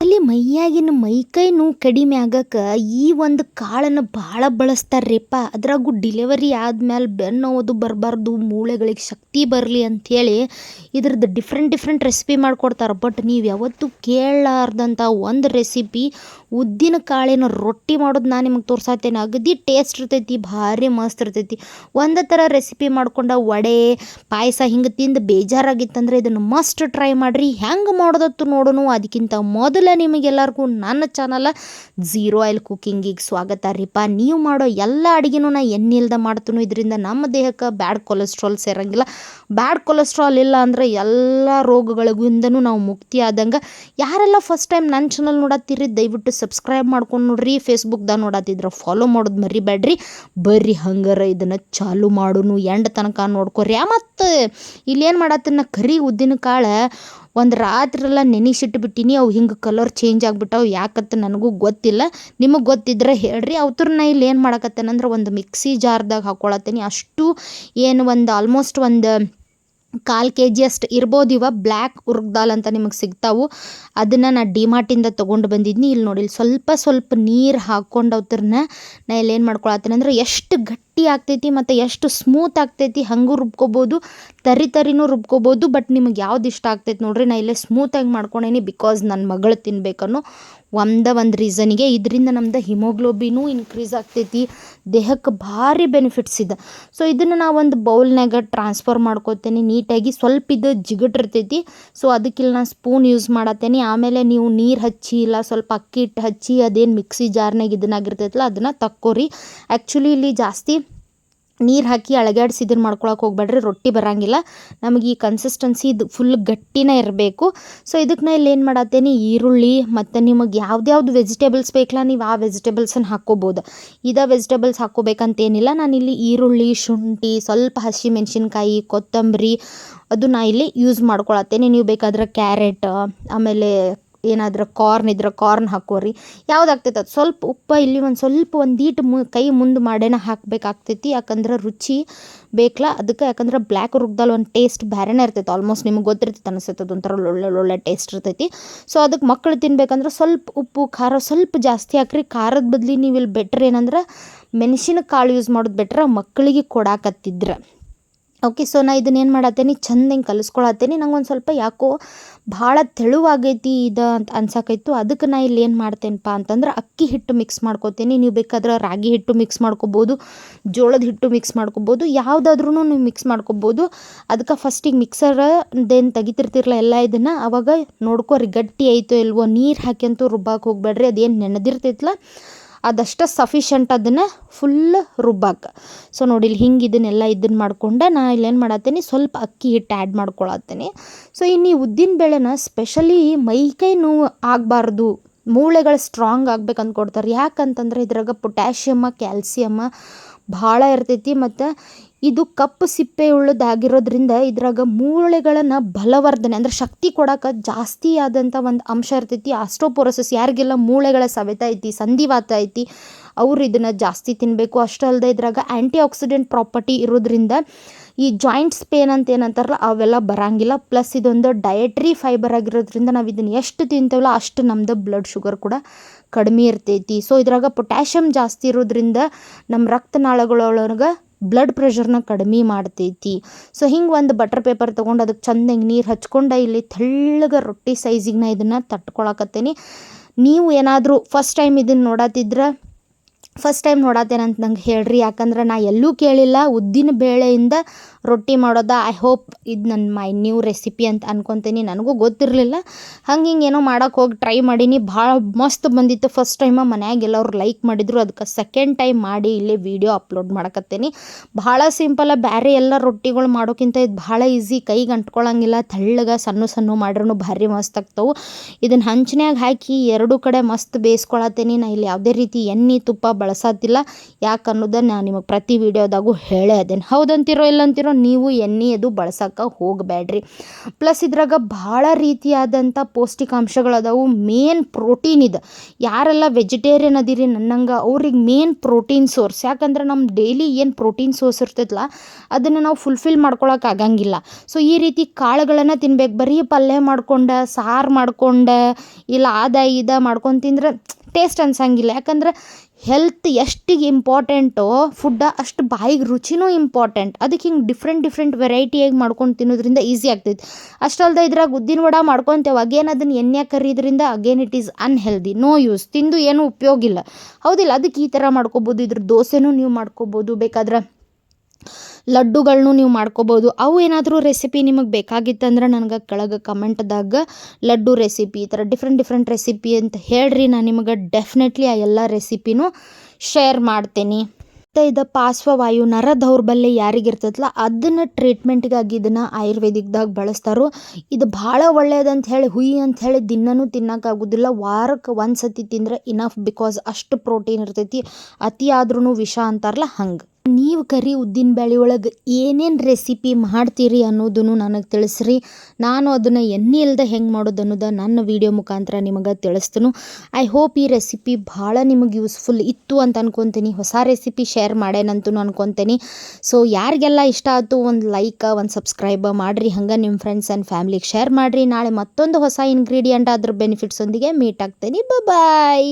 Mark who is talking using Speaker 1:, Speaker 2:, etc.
Speaker 1: ಅಲ್ಲಿ ಮೈಯಾಗಿನ ಮೈಕೈ ನೋವು ಕಡಿಮೆ ಆಗಕ್ಕೆ ಈ ಒಂದು ಕಾಳನ್ನು ಭಾಳ ಬಳಸ್ತಾರ್ರಿಪ್ಪ. ಅದ್ರಾಗೂ ಡಿಲೆವರಿ ಆದ್ಮೇಲೆ ಬೆನ್ನು ಬರಬಾರ್ದು, ಮೂಳೆಗಳಿಗೆ ಶಕ್ತಿ ಬರಲಿ ಅಂಥೇಳಿ ಇದ್ರದ್ದು ಡಿಫ್ರೆಂಟ್ ಡಿಫ್ರೆಂಟ್ ರೆಸಿಪಿ ಮಾಡಿಕೊಡ್ತಾರೆ. ಬಟ್ ನೀವು ಯಾವತ್ತೂ ಕೇಳಲಾರ್ದಂಥ ಒಂದು ರೆಸಿಪಿ ಉದ್ದಿನ ಕಾಳಿನ ರೊಟ್ಟಿ ಮಾಡೋದು ನಾನು ನಿಮಗೆ ತೋರ್ಸಾತೇನೆ. ಅಗದಿ ಟೇಸ್ಟ್ ಇರ್ತೈತಿ, ಭಾರಿ ಮಸ್ತ್ ಇರ್ತೈತಿ. ಒಂದು ಥರ ರೆಸಿಪಿ ಮಾಡ್ಕೊಂಡ ವಡೆ, ಪಾಯಸ ಹಿಂಗೆ ತಿಂದು ಬೇಜಾರಾಗಿತ್ತಂದ್ರೆ ಇದನ್ನು ಮಸ್ಟ್ ಟ್ರೈ ಮಾಡಿರಿ. ಹೆಂಗೆ ಮಾಡೋದತ್ತು ನೋಡೋಣ ಅದಕ್ಕಿಂತ ಮೊದಲು ನಿಮಗೆಲ್ಲರಿಗೂ ನನ್ನ ಚಾನಲ ಝೀರೋ ಆಯಿಲ್ ಕುಕ್ಕಿಂಗಿಗೆ ಸ್ವಾಗತ ರೀಪ. ನೀವು ಮಾಡೋ ಎಲ್ಲ ಅಡುಗೆನೂ ನಾ ಎಣ್ಣಿಲ್ದ ಮಾಡ್ತೀನೋ. ಇದರಿಂದ ನಮ್ಮ ದೇಹಕ್ಕೆ ಬ್ಯಾಡ್ ಕೊಲೆಸ್ಟ್ರಾಲ್ ಸೇರಂಗಿಲ್ಲ. ಬ್ಯಾಡ್ ಕೊಲೆಸ್ಟ್ರಾಲ್ ಇಲ್ಲ ಅಂದರೆ ಎಲ್ಲ ರೋಗಗಳಿಗಿಂದನೂ ನಾವು ಮುಕ್ತಿ ಆದಂಗೆ. ಯಾರೆಲ್ಲ ಫಸ್ಟ್ ಟೈಮ್ ನನ್ನ ಚಾನಲ್ ನೋಡತ್ತೀರಿ, ದಯವಿಟ್ಟು ಸಬ್ಸ್ಕ್ರೈಬ್ ಮಾಡ್ಕೊಂಡು ನೋಡ್ರಿ. ಫೇಸ್ಬುಕ್ದಾಗ ನೋಡತ್ತಿದ್ರೆ ಫಾಲೋ ಮಾಡೋದು ಮರಿಬೇಡ್ರಿ. ಬರ್ರಿ ಹಂಗಾರ ಇದನ್ನು ಚಾಲು ಮಾಡೋನು. ಎಂಡ್ ತನಕ ನೋಡ್ಕೊರಿ. ಮತ್ತು ಇಲ್ಲೇನು ಮಾಡತ್ತನ ಕರಿ ಉದ್ದಿನ ಕಾಳು. ಒಂದು ರಾತ್ರೆಲ್ಲ ನೆನೆಸಿಟ್ಬಿಟ್ಟಿನಿ, ಅವು ಹಿಂಗೆ ಕಲರ್ ಚೇಂಜ್ ಆಗ್ಬಿಟ್ಟವು. ಯಾಕತ್ತ ನನಗೂ ಗೊತ್ತಿಲ್ಲ. ನಿಮಗೆ ಗೊತ್ತಿದ್ರೆ ಹೇಳ್ರಿ. ಅವತ್ರ ನಾ ಇಲ್ಲಿ ಏನು ಮಾಡಕತ್ತೇನಂದ್ರೆ ಒಂದು ಮಿಕ್ಸಿ ಜಾರ್ದಾಗ ಹಾಕೊಳತ್ತೀನಿ. ಅಷ್ಟು ಏನು ಒಂದು ಆಲ್ಮೋಸ್ಟ್ ಒಂದು ಕಾಲು ಕೆ ಜಿ ಅಷ್ಟು ಇರ್ಬೋದು. ಇವ ಬ್ಲ್ಯಾಕ್ ಉರ್ಗ್ ದಾಲ್ ಅಂತ ನಿಮಗೆ ಸಿಗ್ತಾವು. ಅದನ್ನು ನಾನು ಡಿಮಾರ್ಟಿಂದ ತೊಗೊಂಡು ಬಂದಿದ್ನಿ. ಇಲ್ಲಿ ನೋಡಿ ಸ್ವಲ್ಪ ಸ್ವಲ್ಪ ನೀರು ಹಾಕ್ಕೊಂಡು ಅವತ್ರನ್ನ ನಾ ಇಲ್ಲೇನು ಮಾಡ್ಕೊಳತ್ತೀನಿ ಅಂದ್ರೆ ಎಷ್ಟು ಗಟ್ಟಿ ಆಗ್ತೈತಿ ಮತ್ತು ಎಷ್ಟು ಸ್ಮೂತ್ ಆಗ್ತೈತಿ ಹಂಗೂ ರುಬ್ಕೊಬೋದು, ತರಿ ತರಿನೂ ರುಬ್ಕೊಬೋದು, ಬಟ್ ನಿಮಗೆ ಯಾವ್ದು ಇಷ್ಟ ಆಗ್ತೈತಿ ನೋಡಿರಿ, ನಾ ಇಲ್ಲೇ ಸ್ಮೂತಾಗಿ ಮಾಡ್ಕೊಂಡೇನಿ ಬಿಕಾಸ್ ನನ್ನ ಮಗಳು ತಿನ್ಬೇಕನ್ನೋ ಒಂದೇ ಒಂದು ರೀಸನಿಗೆ ಇದರಿಂದ ನಮ್ದು ಹಿಮೋಗ್ಲೋಬಿನೂ ಇನ್ಕ್ರೀಸ್ ಆಗ್ತೈತಿ. ದೇಹಕ್ಕೆ ಭಾರಿ ಬೆನಿಫಿಟ್ಸ್ ಇದೆ. ಸೊ ಇದನ್ನು ನಾವು ಒಂದು ಬೌಲ್ನಾಗ ಟ್ರಾನ್ಸ್ಫರ್ ಮಾಡ್ಕೋತೇನೆ. ನೀಟಾಗಿ ಸ್ವಲ್ಪ ಇದು ಜಿಗಟಿರ್ತೈತಿ ಸೊ ಅದಕ್ಕಿಲ್ಲ ನಾನು ಸ್ಪೂನ್ ಯೂಸ್ ಮಾಡತ್ತೇನೆ ಆಮೇಲೆ ನೀವು ನೀರು ಹಚ್ಚಿ ಇಲ್ಲ ಸ್ವಲ್ಪ ಅಕ್ಕಿ ಹಿಟ್ಟು ಹಚ್ಚಿ ಅದೇನು ಮಿಕ್ಸಿ ಜಾರ್ನಾಗ ಇದನ್ನಾಗಿರ್ತೈತಲ್ಲ ಅದನ್ನು ತಕ್ಕೋರಿ. ಆ್ಯಕ್ಚುಲಿ ಇಲ್ಲಿ ಜಾಸ್ತಿ ನೀರು ಹಾಕಿ ಅಳಗ್ಯಾಡ್ಸಿ ಇದನ್ನು ಮಾಡ್ಕೊಳಕ್ಕೆ ಹೋಗ್ಬೇಡ್ರಿ, ರೊಟ್ಟಿ ಬರೋಂಗಿಲ್ಲ. ನಮಗೆ ಈ ಕನ್ಸಿಸ್ಟೆನ್ಸಿ ಇದು ಫುಲ್ ಗಟ್ಟಿನೇ ಇರಬೇಕು. ಸೊ ಇದಕ್ಕೆ ನಾ ಇಲ್ಲಿ ಏನು ಮಾಡತ್ತೇನೆ ಈರುಳ್ಳಿ ಮತ್ತು ನಿಮಗೆ ಯಾವ್ದ್ಯಾವ್ದು ವೆಜಿಟೇಬಲ್ಸ್ ಬೇಕಲ್ಲ ನೀವು ಆ ವೆಜಿಟೇಬಲ್ಸನ್ನು ಹಾಕ್ಕೋಬೋದು ಇದ ವೆಜಿಟೇಬಲ್ಸ್ ಹಾಕ್ಕೋಬೇಕಂತೇನಿಲ್ಲ ನಾನಿಲ್ಲಿ ಈರುಳ್ಳಿ, ಶುಂಠಿ, ಸ್ವಲ್ಪ ಹಸಿಮೆಣ್ಸಿನ್ಕಾಯಿ ಕೊತ್ತಂಬರಿ, ಅದು ನಾ ಇಲ್ಲಿ ಯೂಸ್ ಮಾಡ್ಕೊಳತ್ತೇನೆ. ನೀವು ಬೇಕಾದ್ರೆ ಕ್ಯಾರೆಟ್, ಆಮೇಲೆ ಏನಾದರೂ ಕಾರ್ನ್ ಇದ್ರೆ ಕಾರ್ನ್ ಹಾಕೋರಿ. ಯಾವ್ದು ಆಗ್ತೈತೆ ಅದು? ಸ್ವಲ್ಪ ಉಪ್ಪು ಇಲ್ಲಿ ಒಂದು ಸ್ವಲ್ಪ ಒಂದೀಟು ಮು, ಕೈ ಮುಂದೆ ಮಾಡೇನ ಹಾಕಬೇಕಾಗ್ತೈತಿ. ಯಾಕಂದ್ರೆ ರುಚಿ ಬೇಕಲ್ಲ ಅದಕ್ಕೆ ಯಾಕಂದ್ರೆ ಬ್ಲ್ಯಾಕ್ ರುಬ್ದಲ್ಲಿ ಒಂದು ಟೇಸ್ಟ್ ಬೇರೆನೇ ಇರ್ತೈತೆ. ಆಲ್ಮೋಸ್ಟ್ ನಿಮ್ಗೆ ಗೊತ್ತಿರ್ತೈತೆ ಅನಿಸ್ತೈತೆ. ಅದೊಂಥರ ಒಳ್ಳೆ ಒಳ್ಳೆ ಟೇಸ್ಟ್ ಇರ್ತೈತಿ. ಸೊ ಅದಕ್ಕೆ ಮಕ್ಕಳು ತಿನ್ಬೇಕಂದ್ರೆ ಸ್ವಲ್ಪ ಉಪ್ಪು, ಖಾರ ಸ್ವಲ್ಪ ಜಾಸ್ತಿ ಹಾಕ್ರಿ. ಖಾರದ ಬದ್ಲಿ ನೀವು ಇಲ್ಲಿ ಬೆಟ್ರ್ ಏನಂದ್ರೆ ಮೆಣಸಿನ ಕಾಳು ಯೂಸ್ ಮಾಡೋದು ಬೆಟ್ರ ಮಕ್ಕಳಿಗೆ ಕೊಡಾಕತ್ತಿದ್ರೆ. ಓಕೆ ಸೊ ನಾ ಇದನ್ನ ಏನು ಮಾಡತ್ತೇನೆ? ಚಂದ ಹಿಂಗೆ ಕಲಿಸ್ಕೊಳತ್ತೇನೆ. ನಂಗೆ ಒಂದು ಸ್ವಲ್ಪ ಯಾಕೋ ಭಾಳ ತೆಳುವಾಗೈತಿ ಇದು ಅಂತ ಅನ್ಸಕೈತು. ಅದಕ್ಕೆ ನಾ ಇಲ್ಲಿ ಏನು ಮಾಡ್ತೇನಪ್ಪ ಅಂತಂದ್ರೆ ಅಕ್ಕಿ ಹಿಟ್ಟು ಮಿಕ್ಸ್ ಮಾಡ್ಕೋತೀನಿ. ನೀವು ಬೇಕಾದ್ರೆ ರಾಗಿ ಹಿಟ್ಟು ಮಿಕ್ಸ್ ಮಾಡ್ಕೊಬೋದು, ಜೋಳದ ಹಿಟ್ಟು ಮಿಕ್ಸ್ ಮಾಡ್ಕೋಬೋದು ಯಾವುದಾದ್ರೂ ನೀವು ಮಿಕ್ಸ್ ಮಾಡ್ಕೊಬೋದು. ಅದಕ್ಕೆ ಫಸ್ಟಿಗೆ ಮಿಕ್ಸರ್ದೇನು ತೆಗಿತಿರ್ತಿರಲ್ಲ ಎಲ್ಲ ಇದನ್ನು. ಅವಾಗ ನೋಡ್ಕೋರಿ ಗಟ್ಟಿ ಆಯಿತು ಇಲ್ವೋ, ನೀರು ಹಾಕ್ಯಂತೂ ರುಬ್ಬಕ್ಕೆ ಹೋಗ್ಬೇಡ್ರಿ ಅದೇನು ನೆನೆದಿರ್ತೈತಲ್ಲ ಅದಷ್ಟು ಸಫಿಷಿಯಂಟ್ ಅದನ್ನು ಫುಲ್ ರುಬ್ಬಾಕ. ಸೊ ನೋಡಿ ಇಲ್ಲಿ ಹಿಂಗೆ ಇದನ್ನೆಲ್ಲ ಇದನ್ನು ಮಾಡ್ಕೊಂಡೆ ನಾ ಇಲ್ಲೇನು ಮಾಡತ್ತೀನಿ ಸ್ವಲ್ಪ ಅಕ್ಕಿ ಹಿಟ್ಟು ಆ್ಯಡ್ ಮಾಡ್ಕೊಳತ್ತೀನಿ ಸೊ ಇನ್ನು ಈ ಉದ್ದಿನ ಬೇಳೆನ ಸ್ಪೆಷಲಿ ಮೈಕೈ ನೋವು ಆಗಬಾರ್ದು, ಮೂಳೆಗಳು ಸ್ಟ್ರಾಂಗ್ ಆಗ್ಬೇಕು ಅಂದ್ಕೊಡ್ತಾರೆ ಯಾಕಂತಂದ್ರೆ ಇದ್ರಾಗ ಪೊಟ್ಯಾಷಿಯಮ್ಮ ಕ್ಯಾಲ್ಸಿಯಮ್ಮ ಭಾಳ ಇರ್ತೈತಿ ಮತ್ತು ಇದು ಕಪ್ಪು ಸಿಪ್ಪೆ ಉಳ್ಳದಾಗಿರೋದ್ರಿಂದ ಇದ್ರಾಗ ಮೂಳೆಗಳನ್ನು ಬಲವರ್ಧನೆ, ಅಂದ್ರೆ ಶಕ್ತಿ ಕೊಡಕ್ಕೆ ಜಾಸ್ತಿ ಆದಂಥ ಒಂದು ಅಂಶ ಇರ್ತೈತಿ. ಆಸ್ಟ್ರೋಪೊರೋಸಿಸ್ ಯಾರಿಗೆಲ್ಲ ಮೂಳೆಗಳ ಸವೆತ ಐತಿ, ಸಂಧಿವಾತ ಐತಿ, ಅವ್ರು ಇದನ್ನು ಜಾಸ್ತಿ ತಿನ್ನಬೇಕು ಅಷ್ಟೇ ಅಲ್ಲದೆ ಇದ್ರಾಗ ಆ್ಯಂಟಿ ಆಕ್ಸಿಡೆಂಟ್ ಪ್ರಾಪರ್ಟಿ ಇರೋದ್ರಿಂದ ಈ ಜಾಯಿಂಟ್ಸ್ ಪೇನ್ ಅಂತ ಏನಂತಾರಲ್ಲ, ಅವೆಲ್ಲ ಬರಂಗಿಲ್ಲ. ಪ್ಲಸ್ ಇದೊಂದು ಡಯಟ್ರಿ ಫೈಬರ್ ಆಗಿರೋದ್ರಿಂದ ನಾವು ಇದನ್ನು ಎಷ್ಟು ತಿಂತೇವಲ್ಲ ಅಷ್ಟು ನಮ್ಮದು ಬ್ಲಡ್ ಶುಗರ್ ಕೂಡ ಕಡಿಮೆ ಇರ್ತೈತಿ. ಸೊ ಇದ್ರಾಗ ಪೊಟ್ಯಾಷಿಯಮ್ ಜಾಸ್ತಿ ಇರೋದ್ರಿಂದ ನಮ್ಮ ರಕ್ತನಾಳಗಳೊಳಗೆ ಬ್ಲಡ್ ಪ್ರೆಷರ್ನ ಕಡಿಮೆ ಮಾಡ್ತೈತಿ. ಸೊ ಹಿಂಗೆ ಒಂದು ಬಟರ್ ಪೇಪರ್ ತೊಗೊಂಡು ಅದಕ್ಕೆ ಚಂದಂಗೆ ನೀರು ಹಚ್ಕೊಂಡು ಇಲ್ಲಿ ತೆಳ್ಳಗೆ ರೊಟ್ಟಿ ಸೈಜಿಗೆ ನಾ ಇದನ್ನು ತಟ್ಕೊಳಕತ್ತೀನಿ. ನೀವು ಏನಾದರೂ ಫಸ್ಟ್ ಟೈಮ್ ಇದನ್ನು ನೋಡತ್ತಿದ್ರೆ ಫಸ್ಟ್ ಟೈಮ್ ನೋಡತ್ತೇನಂತ ನಂಗೆ ಹೇಳ್ರಿ. ಯಾಕಂದ್ರೆ ನಾ ಎಲ್ಲೂ ಕೇಳಿಲ್ಲ. ಉದ್ದಿನ ಬೇಳೆಯಿಂದ ರೊಟ್ಟಿ ಮಾಡೋದ ಐ ಹೋಪ್ ಇದು ನನ್ನ ಮೈ ನ್ಯೂ ರೆಸಿಪಿ ಅಂತ ಅನ್ಕೊತೀನಿ. ನನಗೂ ಗೊತ್ತಿರಲಿಲ್ಲ. ಹಂಗೆ ಹಿಂಗೆ ಏನೋ ಮಾಡೋಕೆ ಹೋಗಿ ಟ್ರೈ ಮಾಡೀನಿ. ಭಾಳ ಮಸ್ತ್ ಬಂದಿತ್ತು. ಫಸ್ಟ್ ಟೈಮ ಮನ್ಯಾಗ ಎಲ್ಲರೂ ಲೈಕ್ ಮಾಡಿದ್ರು. ಅದಕ್ಕೆ ಸೆಕೆಂಡ್ ಟೈಮ್ ಮಾಡಿ ಇಲ್ಲೇ ವೀಡಿಯೋ ಅಪ್ಲೋಡ್ ಮಾಡಕತ್ತೇನಿ. ಭಾಳ ಸಿಂಪಲ್ಲ ಬೇರೆ ಎಲ್ಲ ರೊಟ್ಟಿಗಳು ಮಾಡೋಕ್ಕಿಂತ ಇದು ಭಾಳ ಈಸಿ ಕೈಗೆ ಅಂಟ್ಕೊಳಂಗಿಲ್ಲ. ತೆಳ್ಳಗೆ ಸಣ್ಣ ಸಣ್ಣ ಮಾಡ್ರೂ ಭಾರಿ ಮಸ್ತ್ ಆಗ್ತವೆ. ಇದನ್ನು ಹಂಚಿನ್ಯಾಗ ಹಾಕಿ ಎರಡೂ ಕಡೆ ಮಸ್ತ್ ಬೇಯಿಸ್ಕೊಳತ್ತೇನಿ. ನಾ ಇಲ್ಲಿ ಯಾವುದೇ ರೀತಿ ಎಣ್ಣೆ, ತುಪ್ಪ ಬಳಸತ್ತಿಲ್ಲ ಯಾಕೆ ಅನ್ನೋದನ್ನು ನಾನು ನಿಮಗೆ ಪ್ರತಿ ವಿಡಿಯೋದಾಗೂ ಹೇಳೇ ಅದೇನು. ಹೌದಂತಿರೋ ಇಲ್ಲಂತಿರೋ ನೀವು ಎಣ್ಣೆ ಅದು ಬಳಸೋಕೆ ಹೋಗಬೇಡ್ರಿ ಪ್ಲಸ್ ಇದ್ರಾಗ ಭಾಳ ರೀತಿಯಾದಂಥ ಪೌಷ್ಟಿಕಾಂಶಗಳದಾವು, ಮೇನ್ ಪ್ರೋಟೀನ್ ಇದೆ. ಯಾರೆಲ್ಲ ವೆಜಿಟೇರಿಯನ್ ಅದೀರಿ ನನ್ನಂಗೆ, ಅವ್ರಿಗೆ ಮೇನ್ ಪ್ರೋಟೀನ್ ಸೋರ್ಸ್. ಯಾಕಂದ್ರೆ ನಮ್ಮ ಡೈಲಿ ಏನು ಪ್ರೋಟೀನ್ ಸೋರ್ಸ್ ಇರ್ತೈತಲ್ಲ ಅದನ್ನು ನಾವು ಫುಲ್ಫಿಲ್ ಮಾಡ್ಕೊಳಕ್ಕೆ ಆಗಂಗಿಲ್ಲ. ಸೊ, ಈ ರೀತಿ ಕಾಳುಗಳನ್ನು ತಿನ್ಬೇಕು. ಬರೀ ಪಲ್ಯ ಮಾಡ್ಕೊಂಡು, ಸಾರು ಮಾಡ್ಕೊಂಡು, ಇಲ್ಲ ಆದ ಇದ ಮಾಡ್ಕೊಂಡು ತಿಂದ್ರೆ, ಟೇಸ್ಟ್ ಅನ್ಸಂಗಿಲ್ಲ. ಯಾಕಂದ್ರೆ ಹೆಲ್ತ್ ಎಷ್ಟಿಗೆ ಇಂಪಾರ್ಟೆಂಟೋ ಫುಡ್ಡ ಅಷ್ಟು ಬಾಯಿಗೆ ರುಚಿನೂ ಇಂಪಾರ್ಟೆಂಟ್ ಅದಕ್ಕೆ ಹಿಂಗೆ ಡಿಫ್ರೆಂಟ್ ಡಿಫ್ರೆಂಟ್ ವೆರೈಟಿಯಾಗಿ ಮಾಡ್ಕೊಂಡು ತಿನ್ನೋದ್ರಿಂದ ಈಸಿ ಆಗ್ತೈತಿ. ಅಷ್ಟಲ್ದೆ ಇದ್ರಾಗ ಉದ್ದಿನ ವಡ ಮಾಡ್ಕೊತೇವೆ ಅಗೇನ್ ಅದನ್ನು ಎಣ್ಣೆ ಕರಿಯೋದ್ರಿಂದ again it is unhealthy no use ತಿಂದು ಏನೂ ಉಪಯೋಗಿಲ್ಲ. ಹೌದಿಲ್ಲ ಅದಕ್ಕೆ ಈ ಥರ ಮಾಡ್ಕೊಬೋದು, ಇದ್ರ ದೋಸೆನೂ ನೀವು ಮಾಡ್ಕೊಬೋದು, ಬೇಕಾದ್ರೆ ಲಡ್ಡುಗಳ್ನು ನೀವು ಮಾಡ್ಕೋಬೋದು. ಅವು ಏನಾದರೂ ರೆಸಿಪಿ ನಿಮಗೆ ಬೇಕಾಗಿತ್ತಂದ್ರೆ ನನಗೆ ಕೆಳಗೆ ಕಮೆಂಟ್ದಾಗ ಲಡ್ಡು ರೆಸಿಪಿ ಈ ಥರ ಡಿಫ್ರೆಂಟ್ ಡಿಫ್ರೆಂಟ್ ರೆಸಿಪಿ ಅಂತ ಹೇಳ್ರಿ. ನಾನು ನಿಮಗೆ ಡೆಫಿನೆಟ್ಲಿ ಆ ಎಲ್ಲ ರೆಸಿಪಿನೂ ಶೇರ್ ಮಾಡ್ತೀನಿ. ಮತ್ತು ಇದು ಪಾರ್ಶ್ವವಾಯು ನರ ದೌರ್ಬಲ್ಯ ಯಾರಿಗಿರ್ತೈತಲ್ಲ ಅದನ್ನು ಟ್ರೀಟ್ಮೆಂಟ್ಗಾಗಿ ಇದನ್ನು ಆಯುರ್ವೇದಿಕ್ದಾಗ ಬಳಸ್ತಾರೋ. ಇದು ಭಾಳ ಒಳ್ಳೇದಂತ ಹೇಳಿ, ಹುಯಿ ಅಂತ ಹೇಳಿ ದಿನನೂ ತಿನ್ನೋಕ್ಕಾಗೋದಿಲ್ಲ ವಾರಕ್ಕೆ ಒಂದು ಸತಿ ತಿಂದರೆ ಇನಫ್ ಬಿಕಾಸ್ ಅಷ್ಟು ಪ್ರೋಟೀನ್ ಇರ್ತೈತಿ. ಅತಿ ವಿಷ ಅಂತಾರಲ್ಲ ಹಂಗೆ. ನೀವು ಕರಿ ಉದ್ದಿನ ಬೇಳೆ ಒಳಗೆ ಏನೇನು ರೆಸಿಪಿ ಮಾಡ್ತೀರಿ ಅನ್ನೋದನ್ನು ನನಗೆ ತಿಳಿಸ್ರಿ. ನಾನು ಅದನ್ನು ಎಣ್ಣೆ ಇಲ್ಲದೆ ಹೆಂಗೆ ಮಾಡೋದು ಅನ್ನೋದು ನನ್ನ ವಿಡಿಯೋ ಮುಖಾಂತರ ನಿಮಗೆ ತಿಳಿಸ್ತೇನೆ. ಐ ಹೋಪ್ ಈ ರೆಸಿಪಿ ಭಾಳ ನಿಮಗೆ ಯೂಸ್ಫುಲ್ ಇತ್ತು ಅಂತ ಅನ್ಕೊತೀನಿ. ಹೊಸ ರೆಸಿಪಿ ಶೇರ್ ಮಾಡೇನಂತೂ ಅನ್ಕೊತೀನಿ. ಸೊ ಯಾರಿಗೆಲ್ಲ ಇಷ್ಟ ಆಯಿತು ಒಂದು ಲೈಕ್ ಒಂದು ಸಬ್ಸ್ಕ್ರೈಬ್ ಮಾಡಿರಿ. ಹಂಗೆ ನಿಮ್ಮ ಫ್ರೆಂಡ್ಸ್ ಆ್ಯಂಡ್ ಫ್ಯಾಮ್ಲಿಗೆ ಶೇರ್ ಮಾಡಿರಿ. ನಾಳೆ ಮತ್ತೊಂದು ಹೊಸ ಇಂಗ್ರೀಡಿಯೆಂಟ್ ಅದ್ರ ಬೆನಿಫಿಟ್ಸ್ ಒಂದಿಗೆ ಮೀಟ್ ಆಗ್ತೀನಿ. ಬಾಯ್